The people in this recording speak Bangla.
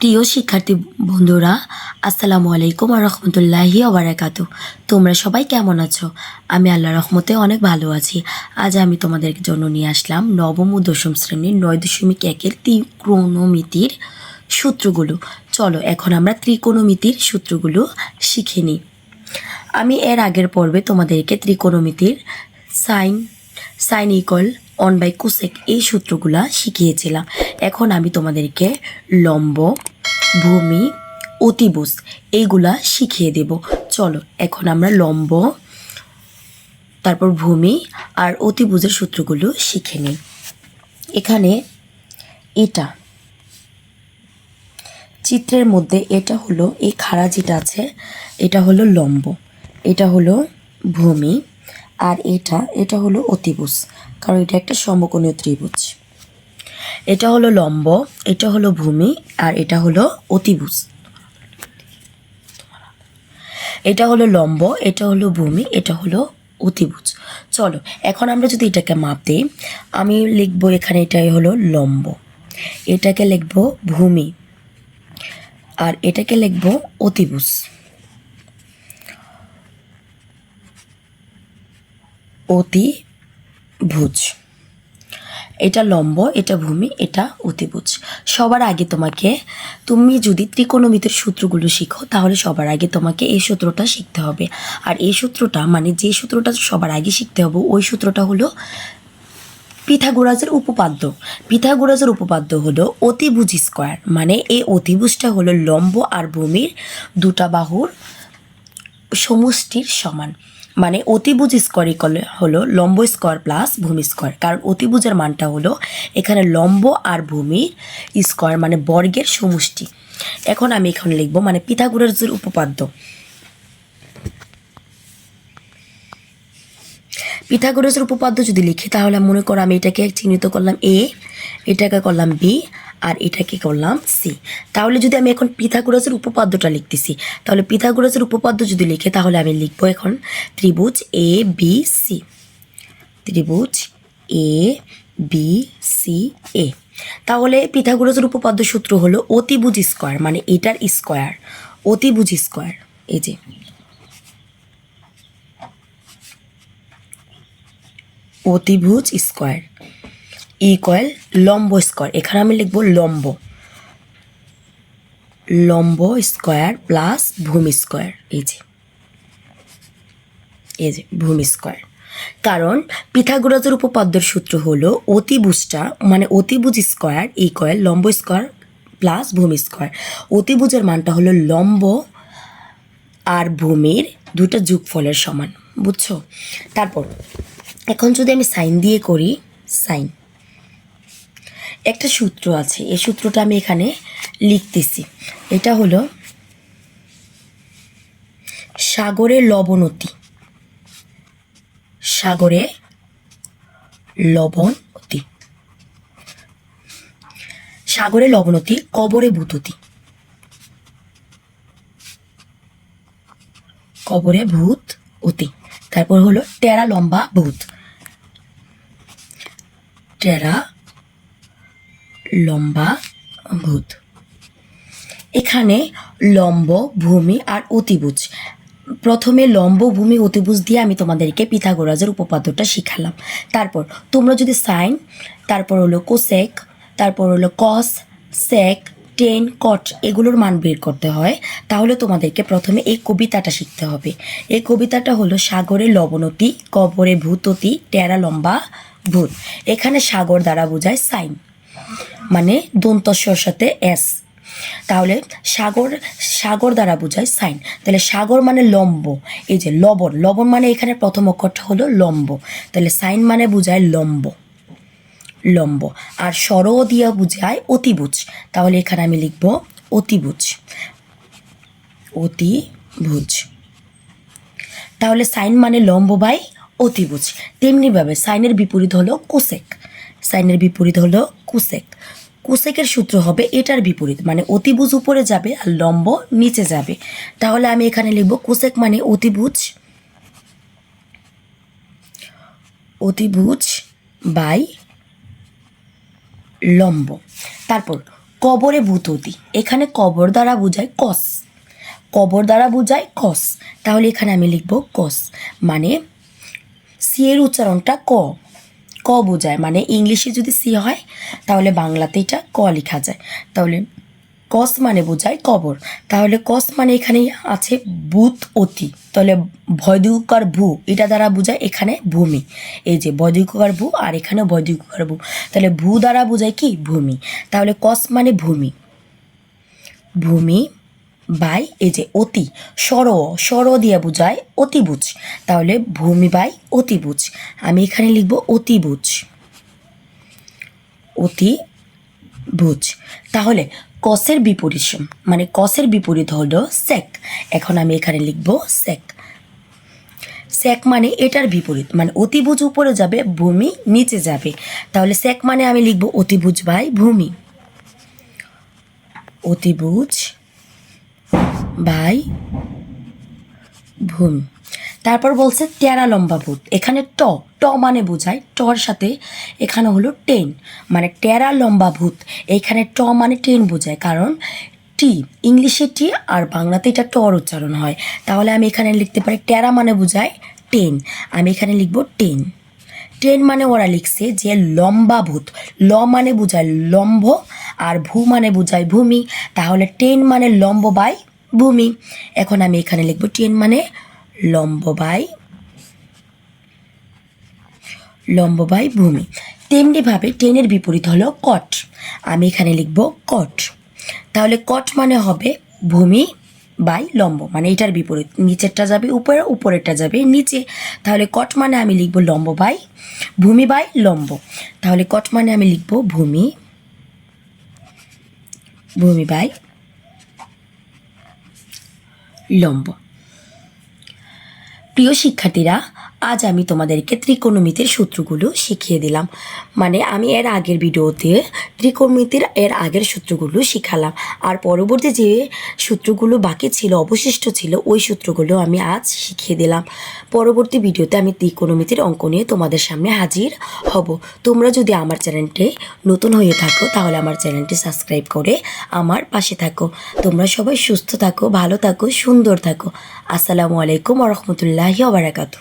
প্রিয় শিক্ষার্থী বন্ধুরা, আসসালামু আলাইকুম আর রহমতুল্লাহি ওবারাকাত তোমরা সবাই কেমন আছো? আমি আল্লাহ রহমতে অনেক ভালো আছি। আজ আমি তোমাদের জন্য নিয়ে আসলাম নবম ও দশম শ্রেণির নয় দশমিক একের ত্রিকোণমিতির সূত্রগুলো। চলো, এখন আমরা ত্রিকোণমিতির সূত্রগুলো শিখে নিই। আমি এর আগের পর্বে তোমাদেরকে ত্রিকোণমিতির sine sine equal one by cosec এই সূত্রগুলা শিখিয়েছিলাম। এখন আমি তোমাদেরকে লম্ব ভূমি, অতিভুজ, এইগুলা শিখিয়ে দেব। চলো, এখন আমরা লম্ব, তারপর ভূমি আর অতিভুজের সূত্রগুলো শিখে নিই। এখানে এটা, চিত্রের মধ্যে এটা হলো এই খাড়া যেটা আছে, এটা হলো লম্ব, এটা হলো ভূমি আর এটা এটা হলো অতিভুজ, কারণ এটা একটা সমকোণীয় ত্রিভুজ। এটা হলো লম্ব, এটা হলো ভূমি, আর এটা হলো অতিভুজ। এটা হলো লম্ব, এটা হলো ভূমি, এটা হলো অতিভুজ। চলো, এখন আমরা যদি এটাকে মাপ দিই, আমি লিখব এখানে এটাই হলো লম্ব। এটাকে লিখব ভূমি, আর এটাকে লিখব অতিভুজ। অতিভুজ। এটা লম্ব, এটা ভূমি, এটা অতিভুজ। সবার আগে তোমাকে, তুমি যদি ত্রিকোণমিতির সূত্রগুলো শিখো, তাহলে সবার আগে তোমাকে এই সূত্রটা শিখতে হবে। আর এই সূত্রটা মানে যে সূত্রটা সবার আগে শিখতে হবে, ওই সূত্রটা হলো পিথাগোরাসের উপপাদ্য। পিথাগোরাসের উপপাদ্য হলো অতিভুজ স্কোয়ার মানে এই অতিভুজটা হলো লম্ব আর ভূমির দুটা বাহুর সমষ্টির সমান। মানে অতিভুজ স্কোয়ার ইকল হলো লম্ব স্কোয়ার প্লাস ভূমি স্কোয়ার। কারণ অতিভুজের মানটা হলো এখানে লম্ব আর ভূমি স্কোয়ার মানে বর্গের সমষ্টি। এখন আমি এখানে লিখব মানে পিথাগোরাসের উপপাদ্য। পিথাগোরাসের উপপাদ্য যদি লিখি, তাহলে মনে করো আমি এটাকে চিহ্নিত করলাম এ এটাকে করলাম বি আর এটাকে করলাম সি তাহলে যদি আমি এখন পিথাগোরাসের উপপাদ্যটা লিখতেছি, তাহলে পিথাগোরাসের উপপাদ্য যদি লিখে, তাহলে আমি লিখব এখন ত্রিভুজ এ বি সি ত্রিভুজ এ বি সি এ তাহলে পিথাগোরাসের উপপাদ্য সূত্র হলো অতিভুজ স্কোয়ার মানে এটার স্কোয়ার, অতিভুজ স্কোয়ার। এই যে অতিভুজ স্কোয়ার। ইকুয়াল লম্ব স্কোয়ার। এখানে আমি লিখব লম্ব। লম্ব স্কোয়ার প্লাস ভূমি স্কোয়ার। এই যে। এই যে, ভূমি স্কোয়ার। কারণ পিথাগোরাসের উপপাদ্যের সূত্র হলো অতিভুজটা মানে অতিভুজ স্কোয়ার ইকুয়াল লম্ব স্কোয়ার প্লাস ভূমি স্কোয়ার। অতিভুজের মানটা হলো লম্ব আর ভূমির দুটা যোগফলের সমান। বুঝছ? তারপর এখন যদি আমি সাইন দিয়ে করি, সাইন, একটা সূত্র আছে, এই সূত্রটা আমি এখানে লিখতেছি। এটা হলো সাগরে লবণতি। সাগরে লবণতি। সাগরে লবণতি, কবরে ভূততি। কবরে ভূত অতি তারপর হলো টেরা লম্বা ভূত। টেরা, লম্বা ভূত। এখানে লম্ব ভূমি আর অতিভুজ। প্রথমে লম্ব ভূমি অতিভুজ দিয়ে আমি তোমাদেরকে পিথাগোরাজের উপপাদ্যটা শিখালাম। তারপর তোমরা যদি সাইন, তারপর হলো কোসেক, তারপর হলো কস, সেক, টেন, কট এগুলোর মান বের করতে হয়, তাহলে তোমাদেরকে প্রথমে এই কবিতাটা শিখতে হবে। এই কবিতাটা হলো সাগরে লবণতি, কবরে ভূততি, টেরা লম্বা ভূত। এখানে সাগর দ্বারা বোঝায় সাইন মানে দন্তস্বর সাথে এস। তাহলে সাগর সাগর দ্বারা বোঝায় সাইন। তাহলে সাগর মানে লম্ব, এই যে লবণ। লবণ মানে এখানে প্রথম অক্ষরটা হলো লম্ব। তাহলে সাইন মানে বোঝায় লম্ব লম্ব। আর সর দিয়া বোঝায় অতিভুজ। তাহলে এখানে আমি লিখব অতিভুজ অতিভুজ। তাহলে সাইন মানে লম্ব বাই অতিভুজ। তেমনিভাবে সাইনের বিপরীত হলো কোসেক। সাইনের বিপরীত হলো কুসেক। কুসেকের সূত্র হবে এটার বিপরীত মানে অতিভুজ উপরে যাবে আর লম্ব নিচে যাবে। তাহলে আমি এখানে লিখব কুসেক মানে অতিভুজ অতিভুজ বাই লম্ব। তারপর কবরে ভূততি, এখানে কবর দ্বারা বোঝায় কস। কবর দ্বারা বোঝায় কস। তাহলে এখানে আমি লিখব কস মানে সি এর উচ্চারণটা ক। ক বোঝায় মানে ইংলিশে যদি সি হয়, তাহলে বাংলাতে এটা ক লেখা যায়। তাহলে কস মানে বোঝায় কবর। তাহলে কস মানে এখানে আছে ভূত অতি। তাহলে বৈদিকার ভূ, এটা দ্বারা বোঝায় এখানে ভূমি। এই যে বৈদিকার ভূ আর এখানে বৈদিকার ভূ। তাহলে ভূ দ্বারা বোঝায় কি? ভূমি। তাহলে কস মানে ভূমি। ভূমি বাই, এই যে অতি সর সর দিয়ে বোঝায় অতিবুজ তাহলে ভূমি বাই অতিবুজ আমি এখানে লিখব অতিবুজ অতি বুঝ তাহলে কসের বিপরীত মানে কসের বিপরীত হলো সেক। এখন আমি এখানে লিখব সেক। সেক মানে এটার বিপরীত মানে অতিভুজ উপরে যাবে, ভূমি নিচে যাবে। তাহলে সেক মানে আমি লিখব অতিভুজ বাই ভূমি। অতিভুজ বাই ভূমি। তারপর বলছে তেরা লম্বা ভূত এখানে ট ট মানে বোঝায়, টর সাথে। এখানে হলো টেন মানে টেরা লম্বা ভূত। এখানে ট মানে টেন বোঝায়, কারণ টি, ইংলিশে টি আর বাংলাতে এটা টর উচ্চারণ হয়। তাহলে আমি এখানে লিখতে পারি টেরা মানে বোঝায় টেন। আমি এখানে লিখব টেন। টেন মানে ওরা লিখছে যে লম্বা ভূত। ল মানে বোঝায় লম্ব আর ভূ মানে বোঝায় ভূমি। তাহলে টেন মানে লম্ব বাই ভূমি। এখন আমি এখানে লিখব টেন মানে লম্ব বাই, লম্ব ভূমি। তেমনিভাবে টেনের বিপরীত হলো কট আমি এখানে লিখব কট তাহলে কট মানে হবে ভূমি বাই লম্ব মানে এটার বিপরীত। নিচেরটা যাবে উপরে, উপরেরটা যাবে নিচে। তাহলে কট মানে আমি লিখব লম্ব বাই, ভূমি বাই লম্ব। তাহলে কট মানে আমি লিখব ভূমি ভূমি বাই লম্ব। প্রিয় শিক্ষার্থীরা আজ আমি তোমাদেরকে ত্রিকোণমিতির সূত্রগুলো শিখিয়ে দিলাম। মানে আমি এর আগের ভিডিওতে ত্রিকোণমিতির এর আগের সূত্রগুলো শিখালাম। আর পরবর্তী যে সূত্রগুলো বাকি ছিল, অবশিষ্ট ছিল, ওই সূত্রগুলো আমি আজ শিখিয়ে দিলাম। পরবর্তী ভিডিওতে আমি ত্রিকোণমিতির অঙ্ক নিয়ে তোমাদের সামনে হাজির হব। তোমরা যদি আমার চ্যানেলটি নতুন হয়ে থাকো, তাহলে আমার চ্যানেলটি সাবস্ক্রাইব করে আমার পাশে থাকো। তোমরা সবাই সুস্থ থাকো, ভালো থাকো, সুন্দর থাকো। আসসালামু আলাইকুম রহমতুল্লাহি ওবরাকাতু